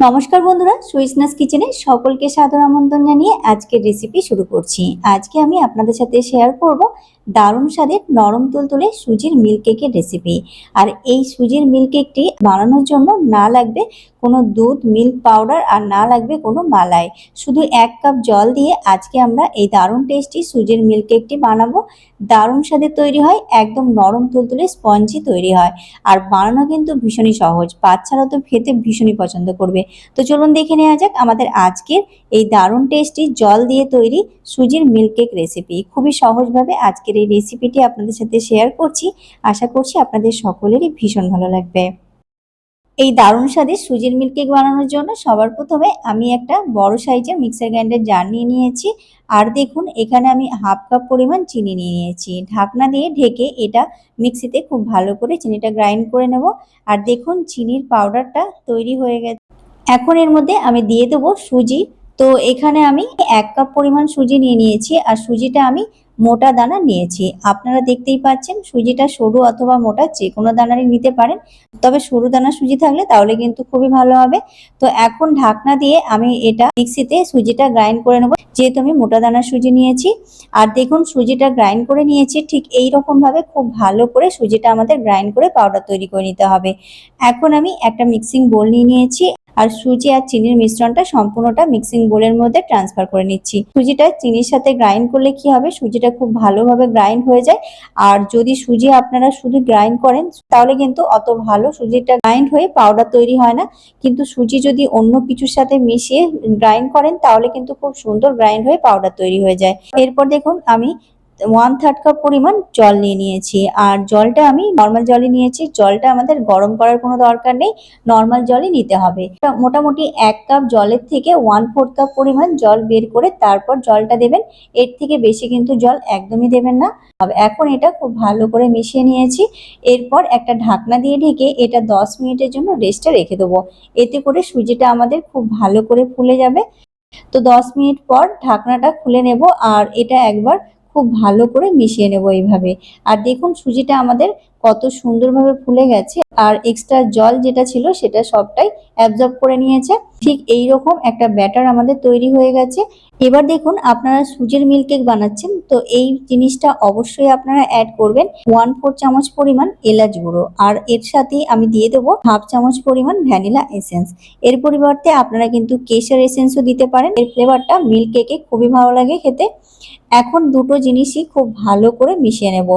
নমস্কার বন্ধুরা, সুইসনাস কিচেনে সকলকে সাদর আমন্ত্রণ জানিয়ে আজকের রেসিপি শুরু করছি। আজকে আমি আপনাদের সাথে শেয়ার করব দারুণ স্বাদের নরম তুলতুলে সুজির মিল্ক কেকের রেসিপি আর এই সুজির মিল্ক কেকটি বানানোর জন্য না লাগবে কোনো দুধ, মিল্ক পাউডার আর না লাগবে কোনো মালাই। শুধু এক কাপ জল দিয়ে আজকে আমরা এই দারুণ টেস্টি সুজির মিল্ক কেকটি বানাবো। দারুণ স্বাদের তৈরি হয়, একদম নরম তুলতুলে স্পঞ্জি তৈরি হয়। আর বানানো কিন্তু ভীষণই সহজ, বাচ্চারা তো খেতে ভীষণই পছন্দ করবে। তো চলুন দেখে নেওয়া যাক আমাদের আজকের এই দারুণ টেস্টি জল দিয়ে তৈরি সুজির মিল্ক কেক রেসিপি খুবই সহজভাবে আজকের এই রেসিপিটি আপনাদের সাথে শেয়ার করছি। আশা করছি আপনাদের সকলেরই ভীষণ ভালো লাগবে। এই দারুণ স্বাদের সুজির মিল্ক কেক বানানোর জন্য সবার প্রথমে আমি একটা বড় সাইজের মিক্সার গ্রাইন্ডার জার নিয়ে নিয়েছি। আর দেখুন, এখানে আমি হাফ কাপ পরিমাণ চিনি নিয়ে নিয়েছি। ঢাকনা দিয়ে ঢেকে এটা মিক্সিতে খুব ভালো করে চিনিটা গ্রাইন্ড করে নেব। আর দেখুন, চিনির পাউডারটা তৈরি হয়ে গেছে। এখন এর মধ্যে আমি দিয়ে দেবো সুজি। তো এখানে আমি এক কাপ পরিমাণ সুজি নিয়ে নিয়েছি। আর সুজিটা আমি মোটা দানা নিয়েছি। আপনারা দেখতেই পাচ্ছেন, সুজিটা সরু অথবা মোটা যে কোনো দানারই নিতে পারেন। তবে সরু দানা সুজি থাকলে তাহলে কিন্তু খুবই ভালো হবে। তো এখন ঢাকনা দিয়ে আমি এটা মিক্সিতে সুজিটা গ্রাইন্ড করে নেব। যেহেতু আমি মোটা দানা সুজি নিয়েছি। আর দেখুন, সুজিটা গ্রাইন্ড করে নিয়েছি, ঠিক এই রকম ভাবে খুব ভালো করে সুজিটা আমাদের গ্রাইন্ড করে পাউডার তৈরি করে নিতে হবে। এখন আমি একটা মিক্সিং বোল নিয়ে নিয়েছি। আর সুজি আর চিনির মিশ্রণটা সম্পূর্ণটা মিক্সিং বোলের মধ্যে ট্রান্সফার করে নিচ্ছি। সুজিটা চিনির সাথে গ্রাইন্ড করলে কি হবে? সুজিটা খুব ভালোভাবে গ্রাইন্ড হয়ে যায়। আর যদি সুজি আপনারা শুধু গ্রাইন্ড করেন, তাহলে কিন্তু অত ভালো সুজিটা গ্রাইন্ড হয়ে পাউডার তৈরি হয় না। কিন্তু সুজি যদি অন্য কিছুর সাথে মিশিয়ে গ্রাইন্ড করেন, তাহলে কিন্তু খুব সুন্দর গ্রাইন্ড হয়ে পাউডার তৈরি হয়ে যায়। এরপর দেখুন, আমি ওয়ান থার্ড কাপ পরিমাণ জল নিয়ে নিয়েছি। আর জলটা আমি নর্মাল জলই নিয়েছি। জলটা আমাদের গরম করার কোনো দরকার নেই। নর্মাল জলই নিতে হবে। মোটামুটি এক কাপ জলের থেকে ওয়ান ফোর্থ কাপ পরিমাণ জল বের করে তারপর জলটা দেবেন। এর থেকে বেশি কিন্তু জল একদমই দেবেন না। এখন এটা খুব ভালো করে মিশিয়ে নিয়েছি। এরপর একটা ঢাকনা দিয়ে ঢেকে এটা দশ মিনিটের জন্য রেস্টে রেখে দেবো। এতে করে সুজিটা আমাদের খুব ভালো করে ফুলে যাবে। তো দশ মিনিট পর ঢাকনাটা খুলে নেব। আর এটা একবার খুব ভালো করে মিশিয়ে নেব এইভাবে। আর দেখুন সুজিটা আমাদের কত সুন্দরভাবে ফুলে গেছে আর এক্সট্রা জল যেটা ছিল সেটা সবটাই অ্যাবজর্ব করে নিয়েছে। ঠিক এই রকম একটা ব্যাটার আমাদের তৈরি হয়ে গেছে। এবার দেখুন আপনারা সুজির মিল্ক কেক বানাচ্ছেন, তো এই জিনিসটা অবশ্যই আপনারা অ্যাড করবেন ওয়ান ফোর চামচ পরিমাণ এলাচ গুঁড়ো। আর এর সাথে আমি দিয়ে দেবো হাফ চামচ পরিমাণ ভ্যানিলা এসেন্স এর পরিবর্তে আপনারা কিন্তু কেশর এসেন্সও দিতে পারেন। এর ফ্লেভারটা মিল্ক কেকে খুবই ভালো লাগে খেতে। এখন দুটো জিনিসই খুব ভালো করে মিশিয়ে নেব।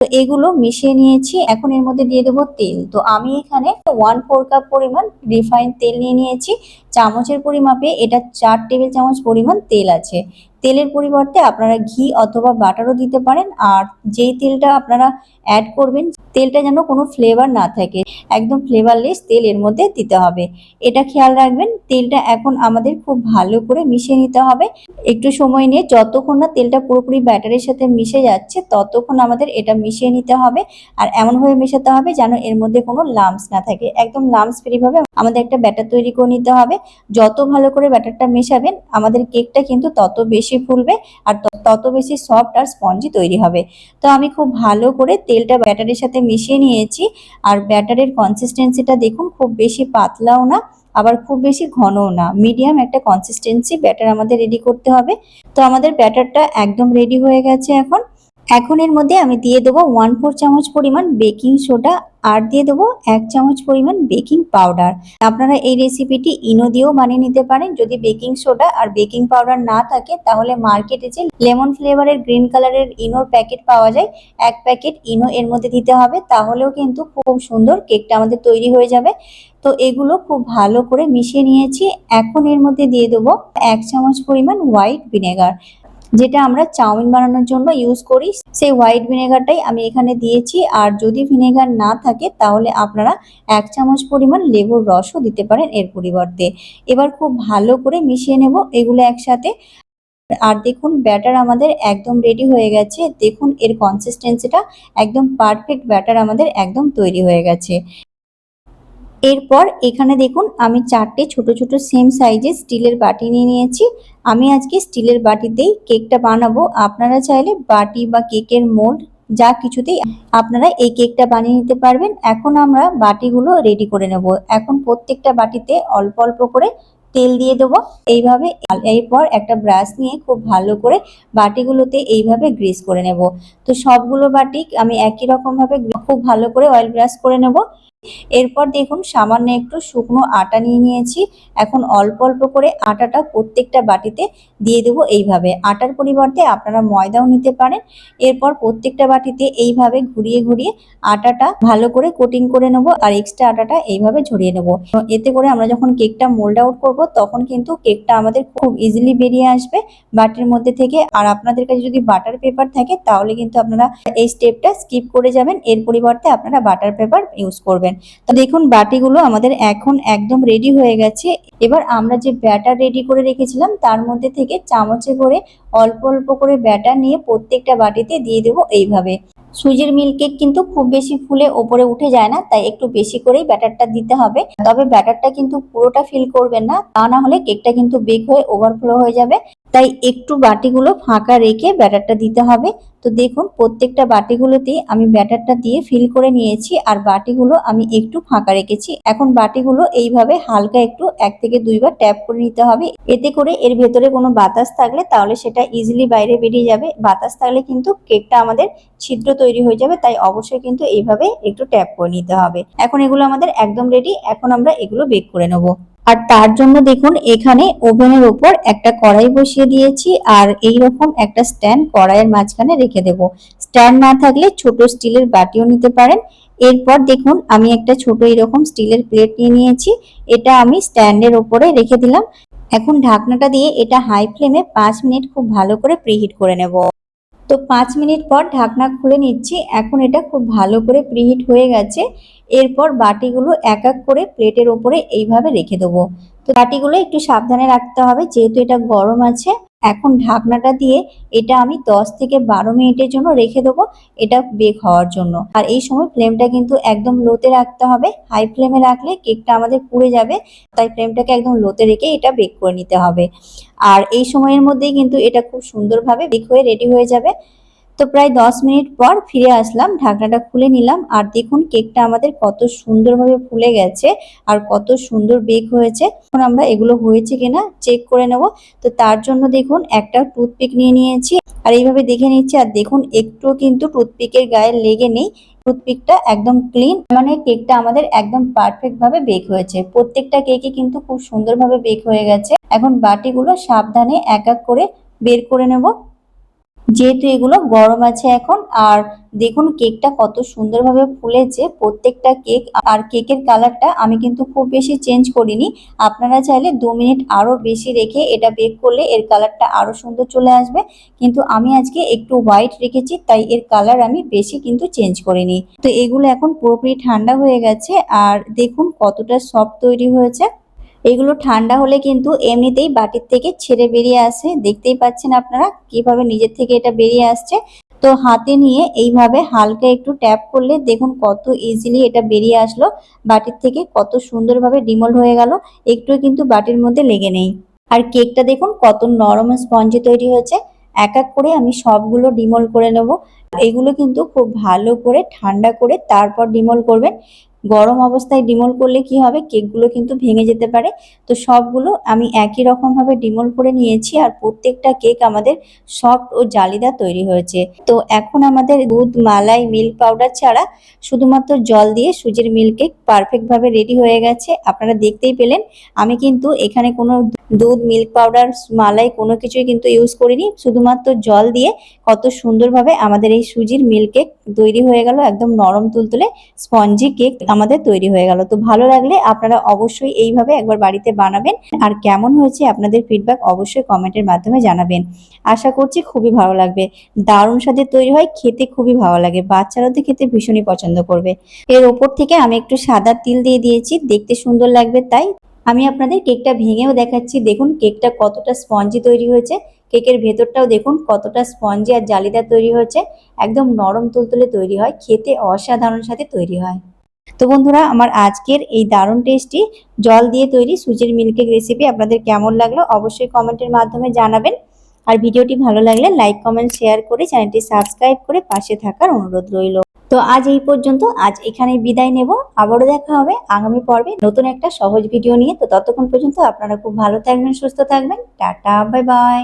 তো এগুলো মিশিয়ে নিয়েছি, এখন এর মধ্যে দিয়ে দেবো তেল। তো আমি এখানে ওয়ান ফোর কাপ পরিমাণ রিফাইন তেল নিয়ে নিয়েছি। চামচের পরিমাপে এটা চার টেবিল চামচ পরিমাণ তেল আছে। তেলের পরিবর্তে আপনারা ঘি অথবা বাটারও দিতে পারেন। আর যেই তেলটা আপনারা অ্যাড করবেন, তেলটা যেন কোনো ফ্লেভার না থাকে। একদম ফ্লেভারলেস তেল এর মধ্যে দিতে হবে। এটা খেয়াল রাখবেন, তেলটা এখন আমাদের খুব ভালো করে মিশিয়ে নিতে হবে। একটু সময় নিয়ে যতক্ষণ না তেলটা পুরোপুরি ব্যাটারের সাথে মিশে যাচ্ছে, ততক্ষণ আমাদের এটা মিশিয়ে নিতে হবে। আর এমনভাবে মেশাতে হবে যেন এর মধ্যে কোনো লামস না থাকে। একদম লামস ফ্রি ভাবে আমাদের একটা ব্যাটার তৈরি করে নিতে হবে। যত ভালো করে ব্যাটারটা মেশাবেন, আমাদের কেকটা কিন্তু তত বেশি ফুলবে আর তত বেশি সফট আর স্পঞ্জি তৈরি হবে। তো আমি খুব ভালো করে তেলটা ব্যাটারের সাথে মিশিয়ে নিয়েছি। আর ব্যাটারের কনসিস্টেন্সিটা দেখুন, খুব বেশি পাতলাও না, আবার খুব বেশি ঘনও না। মিডিয়াম একটা কনসিস্টেন্সি ব্যাটার আমাদের রেডি করতে হবে। তো আমাদের ব্যাটারটা একদম রেডি হয়ে গেছে এখন। এখন এর মধ্যে আমি দিয়ে দেবো ওয়ান ফোর চামচ পরিমাণ বেকিং সোডা আর দিয়ে দেবো এক চামচ পরিমাণ বেকিং পাউডার আপনারা এই রেসিপিটি ইনো দিয়েও বানিয়ে নিতে পারেন। যদি বেকিং সোডা আর বেকিং পাউডার না থাকে, তাহলে মার্কেটে যে লেমন ফ্লেভারের গ্রিন কালারের ইনোর প্যাকেট পাওয়া যায়, এক প্যাকেট ইনো এর মধ্যে দিতে হবে। তাহলেও কিন্তু খুব সুন্দর কেকটা আমাদের তৈরি হয়ে যাবে। তো এগুলো খুব ভালো করে মিশিয়ে নিয়েছি। এখন এর মধ্যে দিয়ে দেবো এক চামচ পরিমাণ হোয়াইট ভিনেগার যেটা আমরা চাউমিন বানানোর জন্য ইউজ করি, সেই হোয়াইট ভিনেগারটাই আমি এখানে দিয়েছি। আর যদি ভিনেগার না থাকে, তাহলে আপনারা এক চামচ পরিমাণ লেবুর রসও দিতে পারেন এর পরিবর্তে। এবার খুব ভালো করে মিশিয়ে নেব এগুলো একসাথে। আর দেখুন ব্যাটার আমাদের একদম রেডি হয়ে গেছে। দেখুন, এর কনসিস্টেন্সিটা একদম পারফেক্ট ব্যাটার আমাদের একদম তৈরি হয়ে গেছে। এরপর এখানে দেখুন, আমি চারটে ছোট ছোট সেম সাইজের স্টিলের বাটি নিয়ে নিয়েছি। আমি আজকে স্টিলের বাটিতেই কেকটা বানাবো। আপনারা চাইলে বাটি বা কেকের মোল্ড যা কিছুতেই আপনারা এই কেকটা বানিয়ে নিতে পারবেন। এখন আমরা বাটিগুলো রেডি করে নেব। এখন প্রত্যেকটা বাটিতে অল্প অল্প করে তেল দিয়ে দেবো। এইভাবে এরপর একটা ব্রাশ নিয়ে খুব ভালো করে বাটিগুলোতে এইভাবে গ্রিস করে নেব। তো সবগুলো বাটি আমি একই রকমভাবে খুব ভালো করে অয়েল ব্রাশ করে নেব। এরপর দেখুন, সামান্য একটু শুকনো আটা নিয়ে নিয়েছি। এখন অল্প অল্প করে আটাটা প্রত্যেকটা বাটিতে দিয়ে দেবো এইভাবে। আটার পরিবর্তে আপনারা ময়দাও নিতে পারেন। এরপর প্রত্যেকটা বাটিতে এইভাবে ঘুরিয়ে ঘুরিয়ে আটাটা ভালো করে কোটিং করে নেব আর এক্সট্রা আটাটা এইভাবে ঝরিয়ে নেব। এতে করে আমরা যখন কেকটা মোল্ড আউট করব, তখন কিন্তু কেকটা আমাদের খুব ইজিলি বেরিয়ে আসবে বাটির মধ্যে থেকে। আর আপনাদের কাছে যদি বাটার পেপার থাকে, তাহলে কিন্তু আপনারা এই স্টেপটা স্কিপ করে যাবেন। এর পরিবর্তে আপনারা বাটার পেপার ইউজ করবেন। তো দেখুন, বাটিগুলো আমাদের এখন একদম রেডি হয়ে গেছে। এবার আমরা যে ব্যাটার রেডি করে রেখেছিলাম, তার মধ্যে থেকে চামচে করে অল্প অল্প করে ব্যাটার নিয়ে প্রত্যেকটা বাটিতে দিয়ে দেবো এইভাবে। সুজির মিল্ক কেক কিন্তু খুব বেশি ফুলে ওপরে উঠে যায় না, তাই একটু বেশি করেই ব্যাটারটা দিতে হবে। তবে ব্যাটারটা কিন্তু পুরোটা ফিল করবেন না, তা না হলে কেকটা কিন্তু বেক হয়ে ওভারফ্লো হয়ে যাবে। তাই একটু বাটিগুলো ফাঁকা রেখে ব্যাটারটা দিতে হবে। তো দেখুন, প্রত্যেকটা বাটিগুলোতেই আমি ব্যাটারটা দিয়ে ফিল করে নিয়েছি আর বাটিগুলো আমি একটু ফাঁকা রেখেছি। এখন বাটিগুলো এইভাবে হালকা একটু এক থেকে দুইবার ট্যাপ করে নিতে হবে। এতে করে এর ভেতরে কোনো বাতাস থাকলে তাহলে সেটা ইজিলি বাইরে বেরিয়ে যাবে। বাতাস থাকলে কিন্তু কেকটা আমাদের ছিদ্র তৈরি হয়ে যাবে, তাই অবশ্যই কিন্তু এইভাবে একটু ট্যাপ করে নিতে হবে। এখন এগুলো আমাদের একদম রেডি এখন আমরা এগুলো বেক করে নেব। আর তার জন্য দেখুন, এখানে ওভেনের উপর একটা কড়াই বসিয়ে দিয়েছি আর এই রকম একটা স্ট্যান্ড কড়াইয়ের মাঝখানে রেখে দেব। স্ট্যান্ড না থাকলে ছোট স্টিলের বাটিও নিতে পারেন। এরপর দেখুন, আমি একটা ছোট এরকম স্টিলের প্লেট নিয়ে নিয়েছি। এটা আমি স্ট্যান্ডের উপরে রেখে দিলাম। এখন ঢাকনাটা দিয়ে এটা হাই ফ্লেমে পাঁচ মিনিট খুব ভালো করে প্রিহিট করে নেব। তো পাঁচ মিনিট পর ঢাকনা খুলে নিচ্ছি। এখন এটা খুব ভালো করে প্রিহিট হয়ে গেছে। এরপর বাটিগুলো এক এক করে প্লেটের ওপরে এইভাবে রেখে দেবো। তো বাটিগুলো একটু সাবধানে রাখতে হবে, যেহেতু এটা গরম আছে। এখন ঢাকনাটা দিয়ে এটা আমি 10 থেকে বারো মিনিটের জন্য রেখে দেবো এটা বেক হওয়ার জন্য। আর এই সময় ফ্লেমটা কিন্তু একদম লোতে রাখতে হবে। হাই ফ্লেমে রাখলে কেকটা আমাদের পুড়ে যাবে, তাই ফ্লেমটাকে একদম লোতে রেখে এটা বেক করে নিতে হবে। আর এই সময়ের মধ্যেই কিন্তু এটা খুব সুন্দরভাবে বেক হয়ে রেডি হয়ে যাবে। তো প্রায় দশ মিনিট পর ফিরে আসলাম, ঢাকনাটা খুলে নিলাম, আর দেখুন কেকটা আমাদের কত সুন্দরভাবে ফুলে গেছে আর কত সুন্দর বেক হয়েছে। এখন আমরা এগুলো হয়েছে কিনা চেক করে নেব। তো তার জন্য দেখুন একটা টুথপিক নিয়ে নিয়েছি, আর এইভাবে দেখে নিচ্ছি, আর দেখুন একটু কিন্তু টুথপিকের গায়ে লেগে নেই। টুথপিকটা একদম ক্লিন মানে কেকটা আমাদের একদম পারফেক্ট ভাবে বেক হয়েছে। প্রত্যেকটা কেকই কিন্তু খুব সুন্দরভাবে বেক হয়ে গেছে। এখন বাটিগুলো সাবধানে এক এক করে বের করে নেব। যেহেতু এগুলো গরম আছে এখন, আর দেখুন কেকটা কত সুন্দরভাবে ফুলেছে। প্রত্যেকটা কেক আর কেকের কালারটা আমি কিন্তু খুব বেশি চেঞ্জ করিনি। আপনারা চাইলে দু মিনিট আরও বেশি রেখে এটা বেক করলে এর কালারটা আরও সুন্দর চলে আসবে। কিন্তু আমি আজকে একটু হোয়াইট রেখেছি, তাই এর কালার আমি বেশি কিন্তু চেঞ্জ করিনি। তো এগুলো এখন পুরোপুরি ঠান্ডা হয়ে গেছে, আর দেখুন কতটা সফট তৈরি হয়েছে। এগুলো ঠান্ডা হলে কিন্তু এমনিতেই বাটির থেকে ছেড়ে বেরিয়ে আসে। দেখতেই পাচ্ছেন আপনারা কীভাবে নিজের থেকে এটা বেরিয়ে আসছে। তো হাতে নিয়ে এইভাবে হালকা একটু ট্যাপ করলে দেখুন কত ইজিলি এটা বেরিয়ে আসলো। বাটির থেকে কত সুন্দরভাবে ডিমোল্ড হয়ে গেল। একটু কিন্তু বাটির মধ্যে লেগে নেই। আর কেকটা দেখুন কত নরম স্পঞ্জে তৈরি হয়েছে। এক এক করে আমি সবগুলো ডিমোল করে নেব। এগুলো কিন্তু খুব ভালো করে ঠান্ডা করে তারপর ডিমোল করবেন। গরম অবস্থায় ডিমোল করলে কি হবে? কেকগুলো কিন্তু ভেঙে যেতে পারে। তো সবগুলো আমি একই রকমভাবে ডিমোল করে নিয়েছি আর প্রত্যেকটা কেক আমাদের সফট ও জালিদা তৈরি হয়েছে। তো এখন আমাদের দুধ, মালাই, মিল্ক পাউডার ছাড়া শুধুমাত্র জল দিয়ে সুজির মিল্ক কেক পারফেক্টভাবে রেডি হয়ে গেছে। আপনারা দেখতেই পেলেন, আমি কিন্তু এখানে কোনো দুধ, মিল্ক পাউডার, মালাই কোনো কিছুই কিন্তু ইউজ করিনি। শুধুমাত্র জল দিয়ে কত সুন্দরভাবে আমাদের এই সুজির মিল্ক কেক তৈরি হয়ে গেল একদম নরম তুলতুলে স্পঞ্জি কেক আমাদের তৈরি হয়ে গেল। তো ভালো লাগলে আপনারা অবশ্যই এইভাবে একবার বাড়িতে বানাবেন। আর কেমন হয়েছে আপনাদের ফিডব্যাক অবশ্যই কমেন্টের মাধ্যমে জানাবেন। আশা করছি খুবই ভালো লাগবে। দারুণ স্বাদের তৈরি হয়, খেতে খুবই ভালো লাগে। বাচ্চারা তো খেতে ভীষণই পছন্দ করবে। এর ওপর থেকে আমি একটু সাদা তিল দিয়ে দিয়েছি, দেখতে সুন্দর লাগবে তাই। আমি আপনাদের কেকটা ভেঙেও দেখাচ্ছি। দেখুন, কেকটা কতটা স্পঞ্জি তৈরি হয়েছে। কেকের ভেতরটাও দেখুন, কতটা স্পঞ্জি আর জালিদার তৈরি হয়েছে। একদম নরম তুলতুলে তৈরি হয়, খেতে অসাধারণ সাথে তৈরি হয়। তো বন্ধুরা, আমার আজকের এই দারুণ টেস্টি জল দিয়ে তৈরি সুজির মিল্কেক রেসিপি আপনাদের কেমন লাগল অবশ্যই কমেন্টের মাধ্যমে জানাবেন। আর ভিডিওটি ভালো লাগলে লাইক কমেন্ট শেয়ার করে চ্যানেলটি সাবস্ক্রাইব করে পাশে থাকার অনুরোধ রইল। তো আজ এই পর্যন্ত, আজ এখানে বিদায় নেব। আবারও দেখা হবে আগামী পর্বে নতুন একটা সহজ ভিডিও নিয়ে। তো ততক্ষণ পর্যন্ত আপনারা খুব ভালো থাকবেন, সুস্থ থাকবেন। Tata bye bye